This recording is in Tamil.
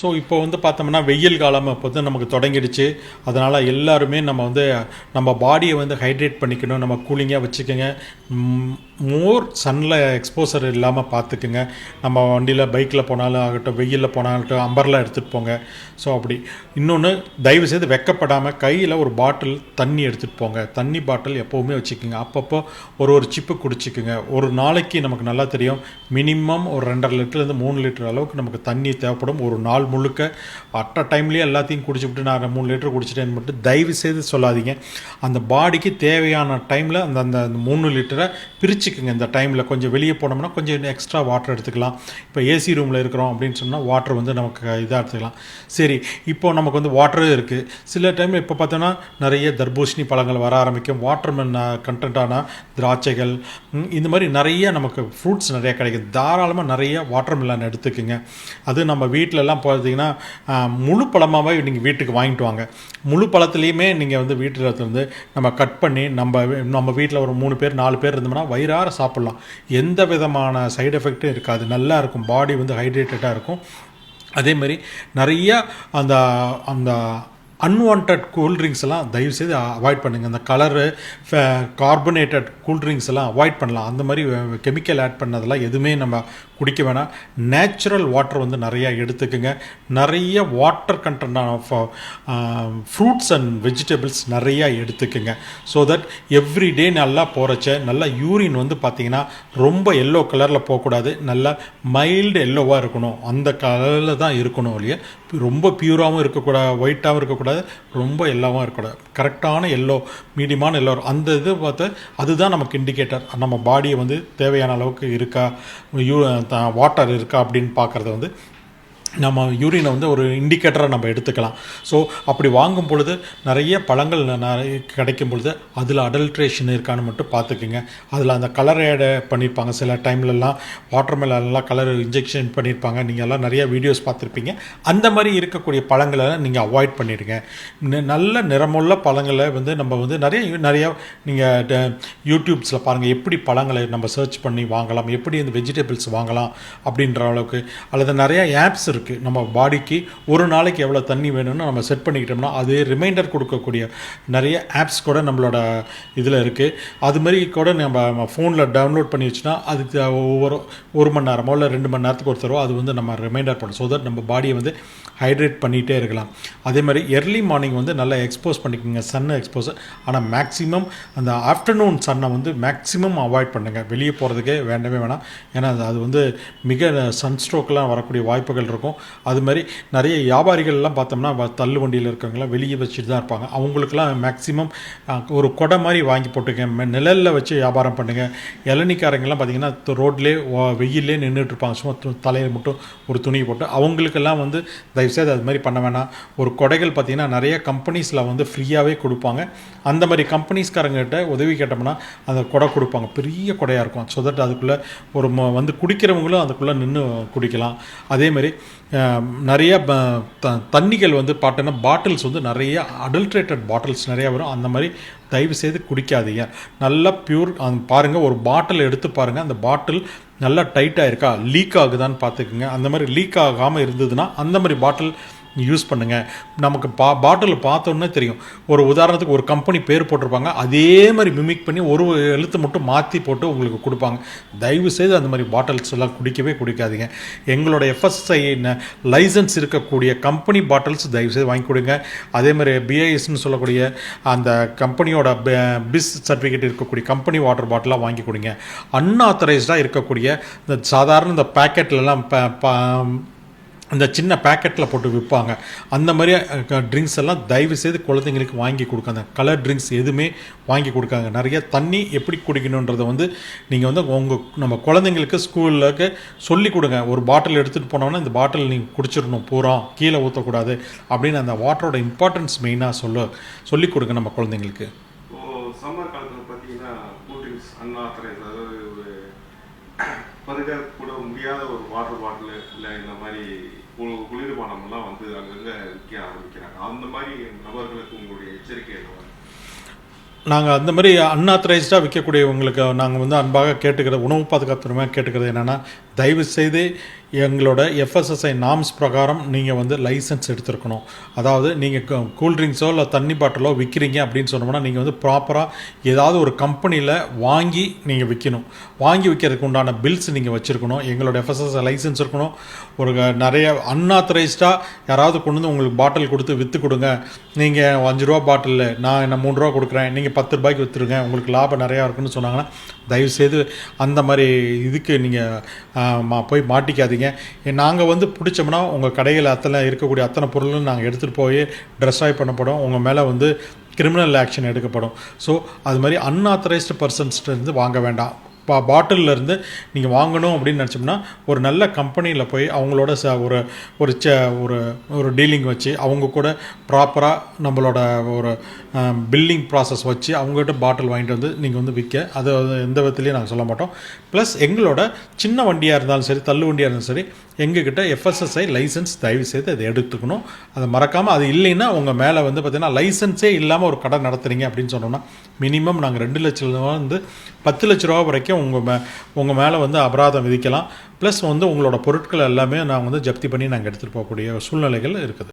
ஸோ இப்போ வந்து பார்த்தோம்னா வெயில் காலம் இப்போ வந்து நமக்கு தொடங்கிடுச்சு. அதனால் எல்லாருமே நம்ம வந்து நம்ம பாடியை வந்து ஹைட்ரேட் பண்ணிக்கணும். நம்ம கூலிங்காக வச்சுக்கோங்க. மோர் சன்னில் எக்ஸ்போசர் இல்லாமல் பார்த்துக்குங்க. நம்ம வண்டியில் பைக்கில் போனாலும் ஆகட்டும் வெயிலில் போனாலும் அம்பர்லாம் எடுத்துகிட்டு போங்க. ஸோ அப்படி. இன்னொன்று தயவு செய்து வெக்கப்படாமல் கையில் ஒரு பாட்டில் தண்ணி எடுத்துகிட்டு போங்க. தண்ணி பாட்டில் எப்போவுமே வச்சுக்கோங்க. அப்பப்போ ஒரு ஒரு சிப்பு குடிச்சிக்குங்க. ஒரு நாளைக்கு நமக்கு நல்லா தெரியும். மினிமம் ஒரு ரெண்டரை லிட்டர்லேருந்து மூணு லிட்டர் அளவுக்கு நமக்கு தண்ணி தேவைப்படும். ஒரு நாள் முழுக்க அட்ட டைம்லேயே எல்லாத்தையும் குடிச்சுவிட்டு நான் மூணு லிட்டர் குடிச்சிட்டேன்னு மட்டும் தயவு செய்து சொல்லாதீங்க. அந்த பாடிக்கு தேவையான டைமில் அந்த அந்த மூணு லிட்டரை பிரிச்சுக்குங்க. இந்த டைமில் கொஞ்சம் வெளியே போனோம்னா கொஞ்சம் எக்ஸ்ட்ரா வாட்டர் எடுத்துக்கலாம். இப்போ ஏசி ரூமில் இருக்கிறோம் அப்படின்னு சொன்னால் வாட்டர் வந்து நமக்கு இதாக எடுத்துக்கலாம். சரி இப்போ நமக்கு வந்து வாட்டரும் இருக்குது சில டைமில் இப்போ பார்த்தோன்னா நிறைய தர்பூஷணி பழங்கள் வர ஆரம்பிக்கும். வாட்டர்மென் கண்டென்ட்டான திராட்சைகள் இந்த மாதிரி நிறைய நமக்கு ஃப்ரூட்ஸ் நிறைய கிடைக்கும் தாராளமாக நிறைய வாட்டர் மெலன் எடுத்துக்குங்க. அது நம்ம வீட்டிலலாம் பார்த்தீங்கன்னா முழு பழமாகவே நீங்கள் வீட்டுக்கு வாங்கிட்டு வாங்க. முழு பழத்துலேயுமே நீங்கள் வந்து வீட்டில் இருந்து நம்ம கட் பண்ணி நம்ம நம்ம வீட்டில் ஒரு மூணு பேர் நாலு பேர் இருந்தோம்னா வயிறார சாப்பிட்லாம். எந்த விதமான சைடு எஃபெக்ட்டும் இருக்காது. நல்லா இருக்கும். பாடி வந்து ஹைட்ரேட்டடாக இருக்கும். அதே மாதிரி நிறைய அந்த அந்த அன்வான்ட் கூல்ட்ரிங்க்ஸ் எல்லாம் தயவுசெய்து அவாய்ட் பண்ணுங்கள் இந்த கலரு கார்பனேட்டட் கூல்ட்ரிங்க்ஸ் எல்லாம் அவாய்ட் பண்ணலாம். அந்த மாதிரி கெமிக்கல் ஆட் பண்ணதெல்லாம் எதுவுமே நம்ம குடிக்க வேணாம். நேச்சுரல் வாட்டர் வந்து நிறையா எடுத்துக்குங்க. நிறைய water content of fruits and vegetables நிறையா எடுத்துக்குங்க. ஸோ தட் எவ்ரி டே நல்லா போகிறச்ச நல்லா யூரின் வந்து பார்த்தீங்கன்னா ரொம்ப எல்லோ கலரில் போகக்கூடாது. நல்லா மைல்டு எல்லோவாக இருக்கணும். அந்த கலரில் தான் இருக்கணும் இல்லையா ரொம்ப பியூராகவும் இருக்கக்கூடாது ஒயிட்டாகவும் இருக்கக்கூடாது. ரொம்ப எல்லோவாகவும் இருக்கக்கூடாது. கரெக்டான எல்லோ மீடியமான எல்லோ அந்த இது பார்த்து அதுதான் நமக்கு இண்டிகேட்டர் நம்ம பாடியை வந்து தேவையான அளவுக்கு இருக்கா யூ வாட்டர் இருக்கா அப்படின்னு பார்க்குறது வந்து நம்ம யூரினை வந்து ஒரு இண்டிகேட்டராக நம்ம எடுத்துக்கலாம். ஸோ அப்படி வாங்கும் பொழுது நிறைய பழங்கள் நிறைய கிடைக்கும் பொழுது அதில் அடல்ட்ரேஷன் இருக்கான்னு மட்டும் பார்த்துக்குங்க. அதில் அந்த கலர் ஆட் பண்ணியிருப்பாங்க சில டைம்லலாம் வாட்டர் மெலன்லாம் கலர் இன்ஜெக்ஷன் பண்ணியிருப்பாங்க நீங்கள் எல்லாம் நிறைய வீடியோஸ் பார்த்துருப்பீங்க. அந்த மாதிரி இருக்கக்கூடிய பழங்களை நீங்கள் அவாய்ட் பண்ணிடுங்க. நல்ல நிறமுள்ள பழங்களை வந்து நம்ம வந்து நிறைய நிறைய நீங்கள் யூடியூப்ஸில் பாருங்கள் எப்படி பழங்களை நம்ம சர்ச் பண்ணி வாங்கலாம். எப்படி இந்த வெஜிடபிள்ஸ் வாங்கலாம் அப்படின்ற அளவுக்கு. அல்லது நிறையா ஆப்ஸ் இருக்குது நம்ம பாடிக்கு ஒரு நாளைக்கு எவ்வளோ தண்ணி வேணும்னு நம்ம செட் பண்ணிக்கிட்டோம்னா அதே ரிமைண்டர் கொடுக்கக்கூடிய நிறைய ஆப்ஸ் கூட நம்மளோட இதில் இருக்குது அது மாதிரி கூட நம்ம ஃபோனில் டவுன்லோட் பண்ணி வச்சுன்னா அதுக்கு ஒவ்வொரு ஒரு மணி நேரமோ இல்லை ரெண்டு மணி நேரத்துக்கு ஒரு தடவை அது வந்து நம்ம ரிமைண்டர் பண்ணும் ஸோ தட் நம்ம பாடியை வந்து ஹைட்ரேட் பண்ணிகிட்டே இருக்கலாம். அதே மாதிரி எர்லி மார்னிங் வந்து நல்லா எக்ஸ்போஸ் பண்ணிக்கோங்க. சன் எக்ஸ்போஸ் ஆனால் மேக்ஸிமம் அந்த ஆஃப்டர்நூன் சன்னை வந்து மேக்ஸிமம் அவாய்ட் பண்ணுங்கள் வெளியே போகிறதுக்கே வேண்டவே வேணாம். ஏன்னா அது- அது வந்து மிக சன்ஸ்ட்ரோக்கெலாம் வரக்கூடிய வாய்ப்புகள் இருக்கும். அது மாதிரி நிறைய வியாபாரிகள்லாம் பார்த்தோம்னா வ- தள்ளு வண்டியில் இருக்கவங்களாம் வெளியே வச்சுட்டு தான் இருப்பாங்க. அவங்களுக்குலாம் மேக்ஸிமம் ஒரு கொடை மாதிரி வாங்கி போட்டுங்க நிழலில் வச்சு வியாபாரம் பண்ணுங்கள் இளநிக்காரங்கெல்லாம் பார்த்தீங்கன்னா ரோட்லேயே வெயிலே நின்றுட்டு இருப்பாங்க. சும்மா தலையில் மட்டும் ஒரு துணி போட்டு. அவங்களுக்கெல்லாம் வந்து தயவுசெய்து அது மாதிரி பண்ண வேணாம். ஒரு கொடைகள் பார்த்தீங்கன்னா நிறைய கம்பெனிஸில் வந்து ஃப்ரீயாகவே கொடுப்பாங்க. அந்த மாதிரி கம்பெனிஸ்காரங்கிட்ட உதவி கேட்டோம்னா அந்த கொடை கொடுப்பாங்க. பெரிய கொடையாக இருக்கும். ஸோ தட் அதுக்குள்ளே ஒரு ம- வந்து குடிக்கிறவங்களும் அதுக்குள்ளே நின்று குடிக்கலாம். அதே மாதிரி நிறைய த- தண்ணிகள் வந்து பார்த்தோன்னா பாட்டில்ஸ் வந்து நிறைய அடல்ட்ரேட்டட் பாட்டில்ஸ் நிறையா வரும். அந்த மாதிரி தயவு செய்து குடிக்காதீங்க. நல்லா பியூர் பாருங்கள் ஒரு பாட்டில் எடுத்து பாருங்கள் அந்த பாட்டில் நல்லா டைட்டாக இருக்கா? லீக் ஆகுதான்னு பார்த்துக்குங்க. அந்த மாதிரி லீக் ஆகாமல் இருந்ததுன்னா அந்த மாதிரி பாட்டில் யூஸ் பண்ணுங்கள் நமக்கு பா பாட்டில் பார்த்தோன்னே தெரியும். ஒரு உதாரணத்துக்கு ஒரு கம்பெனி பேர் போட்டிருப்பாங்க. அதே மாதிரி மிமிக் பண்ணி ஒரு எழுத்து மட்டும் மாற்றி போட்டு உங்களுக்கு கொடுப்பாங்க. தயவு செய்து அந்த மாதிரி பாட்டில்ஸ் எல்லாம் குடிக்கவே குடிக்காதீங்க. எங்களோட எஃப்எஸ்ஐ லைசன்ஸ் இருக்கக்கூடிய கம்பெனி பாட்டில்ஸ் தயவு செய்து வாங்கி கொடுங்க. அதே மாதிரி பிஐஎஸ்ன்னு சொல்லக்கூடிய அந்த கம்பெனியோட பிஸ் சர்டிஃபிகேட் இருக்கக்கூடிய கம்பெனி வாட்டர் பாட்டிலாக வாங்கி கொடுங்க. அன்ஆத்தரைஸ்டாக இருக்கக்கூடிய இந்த சாதாரண இந்த பேக்கெட்லலாம் அந்த சின்ன பேக்கெட்டில் போட்டு விற்பாங்க அந்த மாதிரி ட்ரிங்க்ஸ் எல்லாம் தயவு செய்து குழந்தைங்களுக்கு வாங்கி கொடுக்காங்க கலர் ட்ரிங்க்ஸ் எதுவுமே வாங்கி கொடுக்காங்க. நிறைய தண்ணி எப்படி குடிக்கணுன்றதை வந்து நீங்கள் வந்து உங்கள் நம்ம குழந்தைங்களுக்கு ஸ்கூலுக்கு சொல்லி கொடுங்க. ஒரு பாட்டில் எடுத்துகிட்டு போனோம்னா இந்த பாட்டில் நீங்கள் குடிச்சிடணும் பூரா கீழே ஊற்றக்கூடாது அப்படின்னு அந்த வாட்டரோட இம்பார்ட்டன்ஸ் மெயினாக சொல்ல சொல்லி கொடுங்க நம்ம குழந்தைங்களுக்கு. சம்மர் காலத்தில் பார்த்தீங்கன்னா அன்ஆத்தரைஸ் அதாவது ஒரு கூட முடியாத ஒரு வாட்டர் பாட்டில் இல்லை இந்த மாதிரி குளிர்பானம்லாம் வந்து அங்கங்கே விற்க ஆரம்பிக்கிறாங்க. அந்த மாதிரி நபர்களுக்கு உங்களுடைய எச்சரிக்கை என்ன நாங்கள் அந்த மாதிரி அன்ஆத்தரைஸ்டாக விற்கக்கூடியவங்களுக்கு நாங்கள் வந்து அன்பாக கேட்டுக்கிற உணவு பாதுகாப்பு கேட்டுக்கிறது என்னென்னா தயவு செய்து எங்களோட எஃப்எஸ்எஸ்ஐ நாம்ஸ் பிரகாரம் நீங்கள் வந்து லைசன்ஸ் எடுத்திருக்கணும். அதாவது நீங்கள் கூல்ட்ரிங்க்ஸோ இல்லை தண்ணி பாட்டிலோ விற்கிறீங்க அப்படின்னு சொன்னோம்னா நீங்கள் வந்து ப்ராப்பராக ஏதாவது ஒரு கம்பெனியில் வாங்கி நீங்கள் விற்கணும் வாங்கி விற்கிறதுக்கு உண்டான பில்ஸ் நீங்கள் வச்சுருக்கணும். எங்களோட எஃப்எஸ்எஸ்ஐ லைசன்ஸ் இருக்கணும். ஒரு நிறைய அன்ஆத்தரைஸ்டாக யாராவது கொண்டு வந்து உங்களுக்கு பாட்டில் கொடுத்து விற்று கொடுங்க. நீங்கள் அஞ்சு ரூபா பாட்டிலில் நான் என்ன மூணு ரூபா கொடுக்குறேன். நீங்கள் பத்து ரூபாய்க்கு விற்றுருங்க உங்களுக்கு லாபம் நிறையா இருக்குன்னு சொன்னாங்கன்னா தயவுசெய்து அந்த மாதிரி இதுக்கு நீங்கள் போய் மாட்டிக்காதீங்க. நாங்கள் வந்து பிடிச்சோம்னா உங்கள் கடையில் அத்தனை இருக்கக்கூடிய அத்தனை பொருளும் நாங்கள் எடுத்துகிட்டு போய் ட்ரெஸ்ஸாய் பண்ணப்படும். உங்கள் மேலே வந்து கிரிமினல் ஆக்ஷன் எடுக்கப்படும். ஸோ அது மாதிரி அன்ஆத்தரைஸ்டு பர்சன்ஸ்லேருந்து வாங்க வேண்டாம். பா பாட்டிலில் இருந்து நீங்கள் வாங்கணும் அப்படின்னு நினச்சோம்னா ஒரு நல்ல கம்பெனியில் போய் அவங்களோட ச ஒரு ஒரு ச ஒரு ஒரு டீலிங் வச்சு அவங்க கூட ப்ராப்பராக நம்மளோட ஒரு பில்லிங் ப்ராசஸ் வச்சு அவங்ககிட்ட பாட்டில் வாங்கிட்டு வந்து நீங்கள் வந்து விற்க அது எந்த விதத்துலையும் நாங்கள் சொல்ல மாட்டோம். ப்ளஸ் எங்களோட சின்ன வண்டியாக இருந்தாலும் சரி தள்ளு வண்டியாக இருந்தாலும் சரி எங்ககிட்ட எஃப்எஸ்எஸ்ஐ லைசன்ஸ் தயவு செய்து அதை எடுத்துக்கணும். அதை மறக்காமல் அது இல்லைன்னா உங்கள் மேலே வந்து பார்த்தீங்கன்னா லைசன்ஸே இல்லாமல் ஒரு கடை நடத்துறீங்க அப்படின்னு சொன்னோம்னா மினிமம் நாங்கள் ரெண்டு லட்ச ரூபா வந்து பத்து லட்ச ரூபா வரைக்கும் உங்கள் மே உங்கள் மேலே வந்து அபராதம் விதிக்கலாம். ப்ளஸ் வந்து உங்களோட பொருட்கள் எல்லாமே நான் வந்து ஜப்தி பண்ணி நாங்கள் எடுத்துகிட்டு போகக்கூடிய சூழ்நிலைகள் இருக்குது.